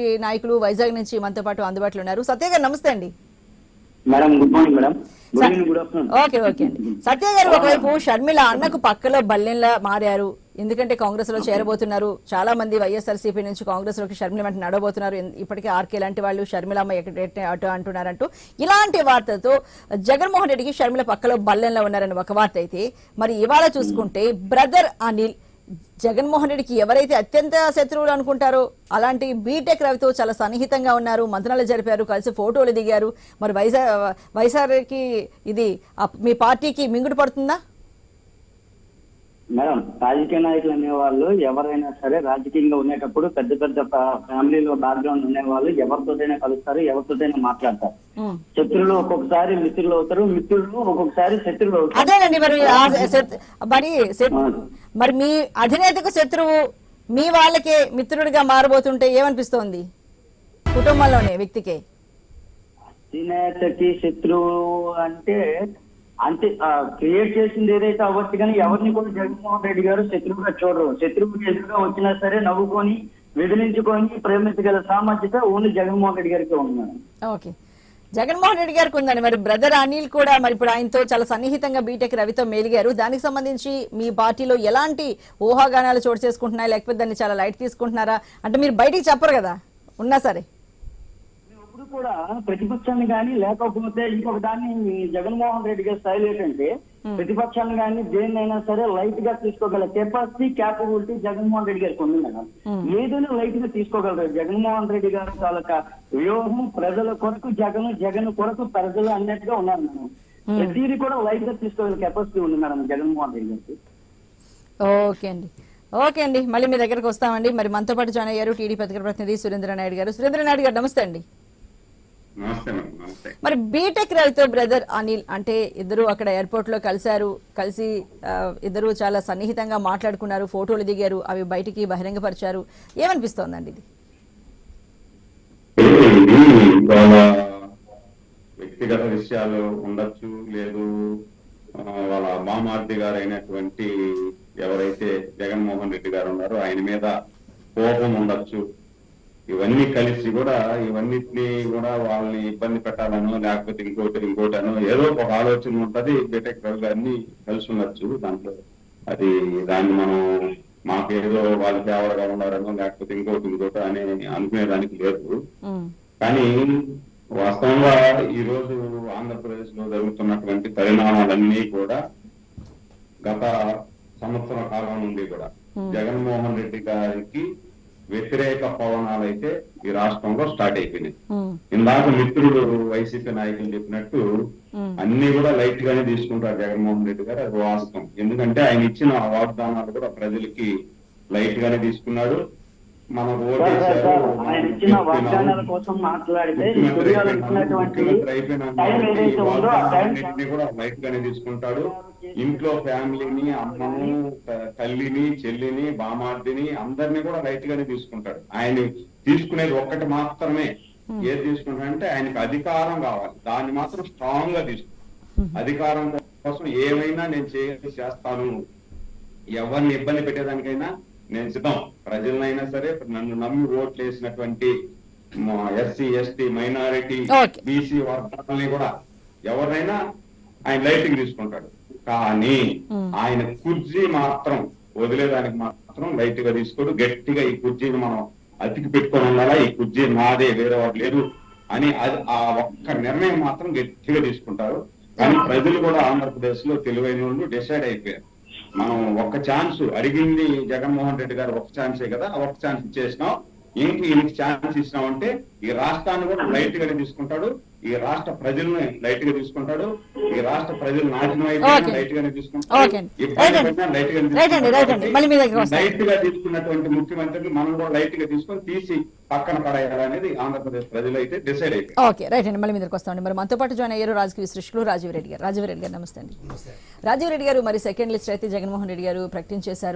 నాయకులు వైజాగ్ నుంచి మనతో పాటు అందుబాటులో ఉన్నారు. సత్య గారు నమస్తే అండి. ఓకే ఓకే అండి. సత్య గారు ఒకవైపు షర్మిల అన్నకు పక్కలో బల్లెంలా మారారు. ఎందుకంటే కాంగ్రెస్లో చేరబోతున్నారు. చాలా మంది వైఎస్ఆర్సీపీ నుంచి కాంగ్రెస్లోకి షర్మిల వెంట నడవబోతున్నారు ఇన్- ఇప్పటికే ఆర్కే లాంటి వాళ్ళు షర్మిలమ్మ అటు అంటున్నారంటూ. ఇలాంటి వార్తతో జగన్మోహన్ రెడ్డికి షర్మిల పక్కలో బల్లెంలో ఉన్నారని ఒక వార్త అయితే మరి ఇవాళ చూసుకుంటే బ్రదర్ అనిల్ జగన్మోహన్ రెడ్డికి ఎవరైతే అత్యంత శత్రువులు అనుకుంటారో అలాంటి బీటెక్ రవితో చాలా సన్నిహితంగా ఉన్నారు. మంత్రాలు జరిపారు కలిసి ఫోటోలు దిగారు. మరి వైజా వైఎస్ఆర్కి ఇది మీ పార్టీకి మింగుడు పడుతుందా? మేడం రాజకీయ నాయకులు అనేవాళ్ళు ఎవరైనా సరే రాజకీయంగా ఉండేటప్పుడు పెద్ద పెద్ద ఫ్యా- ఫ్యామిలీలో బ్యాక్గ్రౌండ్ ఉండేవాళ్ళు ఎవరితోటైనా కలుస్తారు ఎవరితోటైనా మాట్లాడతారు. శత్రులు ఒక్కొక్కసారి మిత్రులు అవుతారు మిత్రులు ఒక్కొక్కసారి శత్రులు అవుతారు. మరి మరి మీ అధినేతకు శత్రువు మీ వాళ్ళకే మిత్రుడిగా మారబోతుంటే ఏమనిపిస్తోంది? కుటుంబంలోనే వ్యక్తికే. అధినేతకి శత్రువు అంటే అంటే క్రియేట్ చేసింది ఏదైతే అవ్వచ్చు కానీ ఎవరిని కూడా జగన్మోహన్ రెడ్డి గారు శత్రువుగా చూడరు. శత్రువుకి ఎదురుగా వచ్చినా సరే నవ్వుకొని విదిలించుకొని ప్రేమించగల సామర్థ్యత ఓన్లీ జగన్మోహన్ రెడ్డి గారికి మేడం. ఓకే. జగన్మోహన్ రెడ్డి గారికి ఉందండి. మరి బ్రదర్ అనిల్ కూడా మరి ఇప్పుడు ఆయనతో చాలా సన్నిహితంగా బీటెక్ రవితో మేలిగారు. దానికి సంబంధించి మీ పార్టీలో ఎలాంటి ఊహాగానాలు చోటు చేసుకుంటున్నాయి? లేకపోతే దాన్ని చాలా లైట్ తీసుకుంటున్నారా? అంటే మీరు బయటికి చెప్పరు కదా. ఉన్నా సరే. ఇప్పుడు కూడా ప్రతిపక్షాన్ని కానీ లేకపోతే ఇంకొక దాన్ని జగన్మోహన్ రెడ్డి గారి స్టైల్ ఏంటంటే ప్రతిపక్షాన్ని కానీ దేన్నైనా సరే లైట్గా తీసుకోగల కెపాసిటీ క్యాపబిలిటీ జగన్మోహన్ రెడ్డి గారికి ఉంది మేడం. ఏదైనా లైట్గా తీసుకోగలరు. జగన్మోహన్ రెడ్డి గారు తాలూకా వ్యూహం ప్రజల కొరకు జగన్ జగన్ కొరకు ప్రజలు అన్నట్టుగా ఉన్నారు మేడం. ప్రతిదీ కూడా లైట్గా తీసుకోగల కెపాసిటీ ఉంది మేడం జగన్మోహన్ రెడ్డి గారికి. ఓకే అండి. ఓకే అండి. మళ్ళీ మీ దగ్గరకు వస్తామండి. మరి మనతో పాటు జాయిన్ అయ్యారు టీడీ పత్రిక ప్రతినిధి సురేంద్ర నాయుడు గారు. సురేంద్ర నాయుడు గారు నమస్తే అండి. మరి బీటెక్ రవితో బ్రదర్ అనిల్ అంటే ఇద్దరు అక్కడ ఎయిర్పోర్ట్లో కలిశారు కలిసి ఇద్దరు చాలా సన్నిహితంగా మాట్లాడుకున్నారు ఫోటోలు దిగారు అవి బయటికి బహిరంగపరిచారు. ఏమనిపిస్తోందండి ఇది? వాళ్ళ వ్యక్తిగత విషయాలు ఉండొచ్చు లేదు వాళ్ళ మామార్తి గారు అయినటువంటి ఎవరైతే జగన్మోహన్ రెడ్డి గారు ఉన్నారో ఆయన మీద కోపం ఉండొచ్చు ఇవన్నీ కలిసి కూడా ఇవన్నిటిని కూడా వాళ్ళని ఇబ్బంది పెట్టాలనో లేకపోతే ఇంకోటి ఇంకోటనో ఏదో ఒక ఆలోచన ఉంటది బీటెక్ గారిని కలిసి ఉండొచ్చు దాంట్లో. అది దాన్ని మనం మాకేదో వాళ్ళు ఫేవర్గా ఉన్నారనో లేకపోతే ఇంకోటి ఇంకోటి అని అనుకునేదానికి లేదు. కానీ వాస్తవంగా ఈ రోజు ఆంధ్రప్రదేశ్లో జరుగుతున్నటువంటి పరిణామాలన్నీ కూడా గత సంవత్సర కాలం నుండి కూడా జగన్మోహన్ రెడ్డి గారికి వ్యతిరేక పవనాలు అయితే ఈ రాష్ట్రంలో స్టార్ట్ అయిపోయినాయి. ఇందాక మిత్రుడు వైసీపీ నాయకులు చెప్పినట్టు అన్ని కూడా లైట్ గానే తీసుకుంటారు జగన్మోహన్ రెడ్డి గారు అది వాస్తవం. ఎందుకంటే ఆయన ఇచ్చిన వాగ్దానాలు కూడా ప్రజలకి లైట్ గానే తీసుకున్నాడు. ఆయన ఇచ్చిన. వాగ్దానాల కోసం మాట్లాడితే స్టూడియోలో ఇచ్చినటువంటి టైం ఏదైతే ఉందో ఆ టైం కూడా లైట్ గానే తీసుకుంటాడు. ఇంట్లో ఫ్యామిలీని అమ్మను తల్లిని చెల్లిని బామార్దిని అందరినీ కూడా లైట్ గానే తీసుకుంటాడు. ఆయన తీసుకునేది ఒక్కటి మాత్రమే. ఏది తీసుకుంటాడంటే ఆయనకి అధికారం కావాలి. దాన్ని మాత్రం స్ట్రాంగ్గా తీసుకుంటాడు అధికారం కోసం ఏమైనా నేను చేయ చేస్తాను. ఎవరిని ఇబ్బంది పెట్టేదానికైనా నేను సిద్ధం ప్రజలనైనా సరే నన్ను నమ్మి ఓట్లు వేసినటువంటి ఎస్సీ ఎస్టీ మైనారిటీ. బీసీ వర్గాలని కూడా ఎవరినైనా ఆయన లైటింగ్ తీసుకుంటాడు. కానీ ఆయన కుర్జీ మాత్రం వదిలేదానికి మాత్రం లైట్గా తీసుకోడు. గట్టిగా ఈ కుర్చీని మనం అతికి పెట్టుకొని ఉండాలా? ఈ కుర్చీ నాదే వేరే వాడు లేదు అని అది ఆ ఒక్క నిర్ణయం మాత్రం గట్టిగా తీసుకుంటారు. కానీ ప్రజలు కూడా ఆంధ్రప్రదేశ్లో తెలివైన వాళ్ళు డిసైడ్ అయిపోయారు. మనం ఒక్క ఛాన్స్ అడిగింది జగన్మోహన్ రెడ్డి గారు ఒక ఛాన్సే కదా ఆ ఒక్క ఛాన్స్ ఇచ్చేసినాం. ఇంక ఈయనకి ఛాన్స్ ఇచ్చినామంటే ఈ రాష్ట్రాన్ని కూడా లైట్ గానే తీసుకుంటాడు. ఈ రాష్ట్ర ప్రజల్ని లైట్గా తీసుకుంటాడు. ఈ రాష్ట్ర ప్రజలు నాశనం అయితే. లైట్ గానే తీసుకుంటాడు లైట్గా తీసుకున్నటువంటి ముఖ్యమంత్రులు మనం కూడా లైట్గా తీసుకొని తీసి పక్కన పడేయాలనేది ఆంధ్రప్రదేశ్ ప్రజలు అయితే డిసైడ్ అయిపోయారు. ఓకే రైట్ అండి. మళ్ళీ మీ దగ్గరకు వస్తామండి. మరి మనతో పాటు జాయిన్ అయ్యారు రాజకీయ విశ్లేషకులు రాజీవ్ రెడ్డి గారు. రాజీవ్ రెడ్డి గారు నమస్తే అండి. రాజీవ్ రెడ్డి గారు మరి సెకండ్ లిస్ట్ అయితే జగన్మోహన్ రెడ్డి గారు ప్రకటించేశారు.